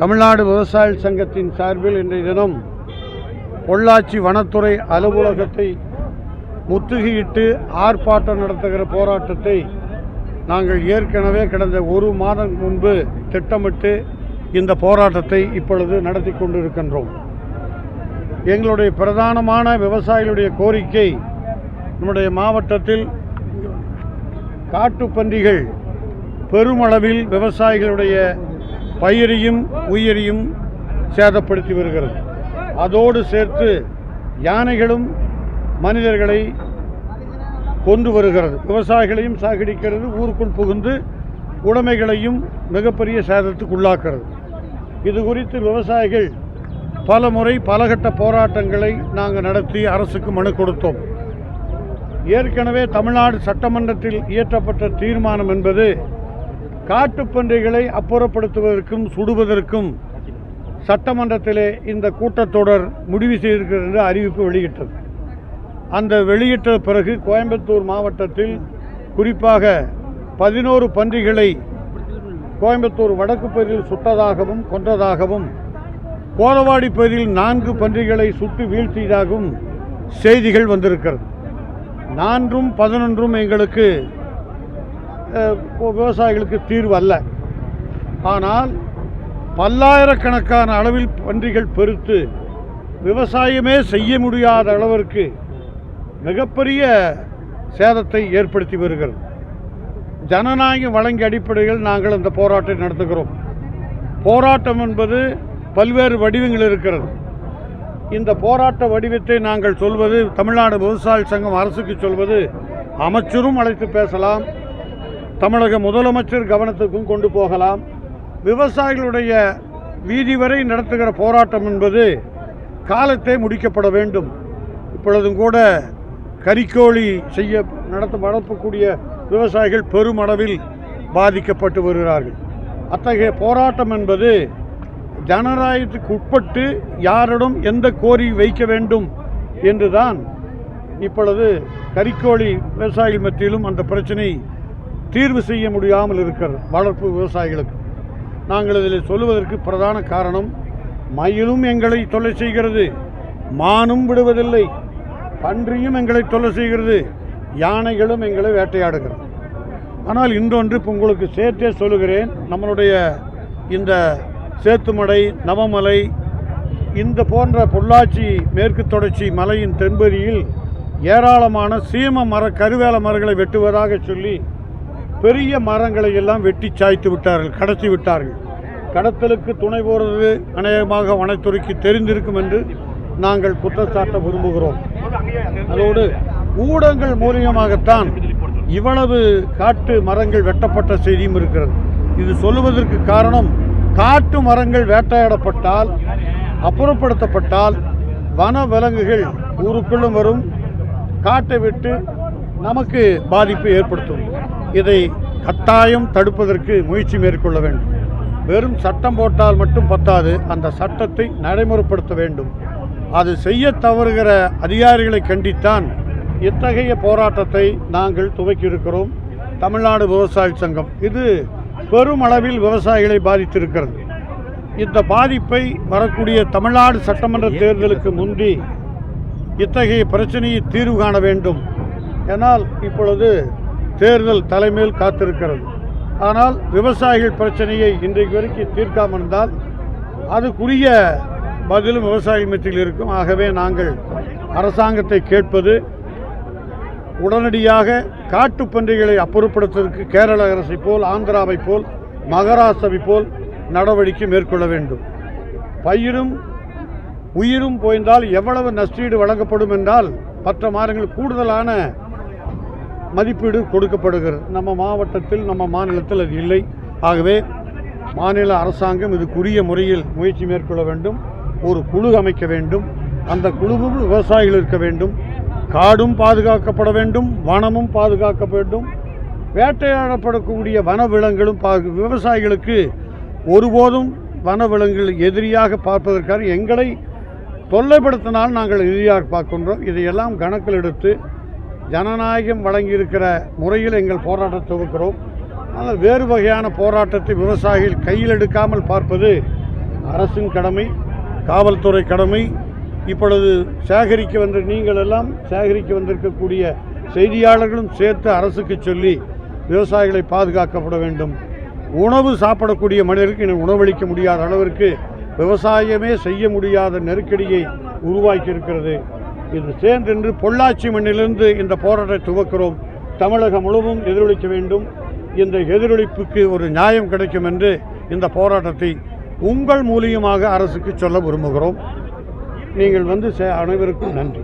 தமிழ்நாடு விவசாய சங்கத்தின் சார்பில் இன்றைய தினம் பொள்ளாச்சி வனத்துறை அலுவலகத்தை முற்றுகையிட்டு ஆர்ப்பாட்டம் நடத்துகிற போராட்டத்தை நாங்கள் ஏற்கனவே கடந்த ஒரு மாதம் முன்பு திட்டமிட்டு இந்த போராட்டத்தை இப்பொழுது நடத்தி கொண்டிருக்கின்றோம். எங்களுடைய பிரதானமான விவசாயிகளுடைய கோரிக்கை நம்முடைய மாவட்டத்தில் காட்டுப்பன்றிகள் பெருமளவில் விவசாயிகளுடைய பயிரையும் உயிரையும் சேதப்படுத்தி வருகிறது. அதோடு சேர்த்து யானைகளும் மனிதர்களை கொண்டு வருகிறது. விவசாயிகளையும் சாகடிக்கிறது ஊருக்குள் புகுந்து உடைமைகளையும் மிகப்பெரிய சேதத்துக்கு உள்ளாக்கிறது இது குறித்து விவசாயிகள் பல முறை பலகட்ட போராட்டங்களை நாங்கள் நடத்தி அரசுக்கு மனு கொடுத்தோம். ஏற்கனவே தமிழ்நாடு சட்டமன்றத்தில் இயற்றப்பட்ட தீர்மானம் என்பது காட்டுப்பன்றிகளை அப்புறப்படுத்துவதற்கும் சுடுவதற்கும் சட்டமன்றத்திலே இந்த கூட்டத்தொடர் முடிவு செய்திருக்கிறது என்று அறிவிப்பு வெளியிட்டது. அந்த வெளியிட்ட பிறகு கோயம்புத்தூர் மாவட்டத்தில் குறிப்பாக பதினோரு பன்றிகளை கோயம்புத்தூர் வடக்கு பகுதியில் சுட்டதாகவும் கொன்றதாகவும் கோலவாடி பகுதியில் நான்கு பன்றிகளை சுட்டு வீழ்த்தியதாகவும் செய்திகள் வந்திருக்கிறது. நான்கும் பதினொன்றும் எங்களுக்கு விவசாயிகளுக்கு தீர்வு அல்ல ஆனால் பல்லாயிரக்கணக்கான அளவில் பன்றிகள் பெருத்து விவசாயமே செய்ய முடியாத அளவிற்கு மிகப்பெரிய சேதத்தை ஏற்படுத்தி வருகிறது. ஜனநாயகம் வழங்கிய அடிப்படையில் நாங்கள் அந்த போராட்டம் நடத்துகிறோம். போராட்டம் என்பது பல்வேறு வடிவங்கள் இருக்கிறது. இந்த போராட்ட வடிவத்தை நாங்கள் சொல்வது தமிழ்நாடு விவசாய சங்கம் அரசுக்கு சொல்வது அமைச்சரும் அழைத்து பேசலாம் தமிழக முதலமைச்சர் கவனத்துக்கும் கொண்டு போகலாம். விவசாயிகளுடைய வீதி வரை நடத்துகிற போராட்டம் என்பது காலத்தை முடிக்கப்பட வேண்டும். இப்பொழுதும் கூட கறிக்கோழி செய்ய நடத்த வளர்க்கக்கூடிய விவசாயிகள் பெருமளவில் பாதிக்கப்பட்டு வருகிறார்கள். அத்தகைய போராட்டம் என்பது ஜனநாயகத்துக்கு உட்பட்டு யாரிடம் எந்த கோரி வைக்க வேண்டும் என்றுதான் இப்பொழுது கறிக்கோழி விவசாயிகள் மத்தியிலும் அந்த பிரச்சனை தீர்வு செய்ய முடியாமல் இருக்கிறது வளர்ப்பு விவசாயிகளுக்கு. நாங்கள் இதில் சொல்லுவதற்கு பிரதான காரணம் மயிலும் எங்களை தொல்லை செய்கிறது மானும் விடுவதில்லை பன்றியும் எங்களை தொல்லை செய்கிறது யானைகளும் எங்களை வேட்டையாடுகிறது. ஆனால் இன்றொன்று இப்போ உங்களுக்கு சேர்த்தே சொல்லுகிறேன் நம்மளுடைய இந்த சேத்துமடை நவமலை இந்த போன்ற பொள்ளாச்சி மேற்கு தொடர்ச்சி மலையின் தென்பதியில் ஏராளமான சீம மர கருவேல மரங்களை வெட்டுவதாக சொல்லி பெரிய மரங்களை எல்லாம் வெட்டி சாய்த்து விட்டார்கள் கடத்தி விட்டார்கள். கடத்தலுக்கு துணை போகிறது அநேகமாக வனத்துறைக்கு தெரிந்திருக்கும் என்று நாங்கள் குற்றச்சாட்ட விரும்புகிறோம். அதோடு ஊடகங்கள் மூலியமாகத்தான் இவ்வளவு காட்டு மரங்கள் வெட்டப்பட்ட செய்தியும் இருக்கிறது. இது சொல்லுவதற்கு காரணம் காட்டு மரங்கள் வேட்டையாடப்பட்டால் அப்புறப்படுத்தப்பட்டால் வன விலங்குகள் ஊருக்குள்ளும் வரும். காட்டை விட்டு நமக்கு பாதிப்பை ஏற்படுத்தும். இதை கட்டாயம் தடுப்பதற்கு முயற்சி மேற்கொள்ள வேண்டும். வெறும் சட்டம் போட்டால் மட்டும் பத்தாது அந்த சட்டத்தை நடைமுறைப்படுத்த வேண்டும். அது செய்ய தவறுகிற அதிகாரிகளை கண்டித்தான் இத்தகைய போராட்டத்தை நாங்கள் துவக்கியிருக்கிறோம். தமிழ்நாடு விவசாய சங்கம். இது பெருமளவில் விவசாயிகளை பாதித்திருக்கிறது. இந்த பாதிப்பை வரக்கூடிய தமிழ்நாடு சட்டமன்ற தேர்தலுக்கு முந்தி இத்தகைய பிரச்சனையை தீர்வு காண வேண்டும். ஏன்னால் இப்பொழுது தேர்தல் தலைமையில் காத்திருக்கிறது. ஆனால் விவசாயிகள் பிரச்சனையை இன்றைக்கு வரைக்கும் தீர்க்காமல் இருந்தால் அதுக்குரிய பதிலும் விவசாய மத்தியில் இருக்கும். ஆகவே நாங்கள் அரசாங்கத்தை கேட்பது உடனடியாக காட்டுப்பன்றிகளை அப்புறப்படுத்துவதற்கு கேரள அரசை போல் ஆந்திராவை போல் மகாராஷ்டிராவை போல் நடவடிக்கை மேற்கொள்ள வேண்டும். பயிரும் உயிரும் போய்ந்தால் எவ்வளவு நஷ்டீடு வழங்கப்படும் என்றால் மற்ற மாதங்கள் கூடுதலான மதிப்பீடு கொடுக்கப்படுகிறது. நம்ம மாவட்டத்தில் நம்ம மாநிலத்தில் அது இல்லை. ஆகவே மாநில அரசாங்கம் இதுக்குரிய முறையில் முயற்சி மேற்கொள்ள வேண்டும். ஒரு குழு அமைக்க வேண்டும். அந்த குழுவும் விவசாயிகள் இருக்க வேண்டும். காடும் பாதுகாக்கப்பட வேண்டும். வனமும் பாதுகாக்க வேண்டும். வேட்டையாடப்படக்கூடிய வனவிலங்குகளும் பா விவசாயிகளுக்கு ஒருபோதும் வனவிலங்குகள் எதிரியாக பார்ப்பதற்காக எங்களை தொல்லைப்படுத்தினால் நாங்கள் எதிரியாக பார்க்கின்றோம். இதையெல்லாம் கணக்கில் எடுத்து ஜனநாயகம் வழங்கியிருக்கிற முறையில் எங்கள் போராட்டத்தை தொகுக்கிறோம் ஆனால் வேறு வகையான போராட்டத்தை விவசாயிகள் கையில் எடுக்காமல் பார்ப்பது அரசின் கடமை காவல்துறை கடமை. இப்பொழுது சேகரிக்க வந்த நீங்கள் எல்லாம் சேகரிக்க வந்திருக்கக்கூடிய செய்தியாளர்களும் சேர்த்து அரசுக்கு சொல்லி விவசாயிகளை பாதுகாக்கப்பட வேண்டும். உணவு சாப்பிடக்கூடிய மனிதருக்கு இன்னும் உணவளிக்க முடியாத அளவிற்கு விவசாயமே செய்ய முடியாத நெருக்கடியை உருவாக்கி இருக்கிறது இது சேர்ந்தென்று பொள்ளாச்சி மண்ணிலிருந்து இந்த போராட்டத்தை துவக்கிறோம். தமிழகம் முழுவதும் எதிரொலிக்க வேண்டும். இந்த எதிரொலிப்புக்கு ஒரு நியாயம் கிடைக்கும் என்று இந்த போராட்டத்தை உங்கள் மூலியமாக அரசுக்கு சொல்ல விரும்புகிறோம். நீங்கள் வந்து சே- அனைவருக்கும் நன்றி.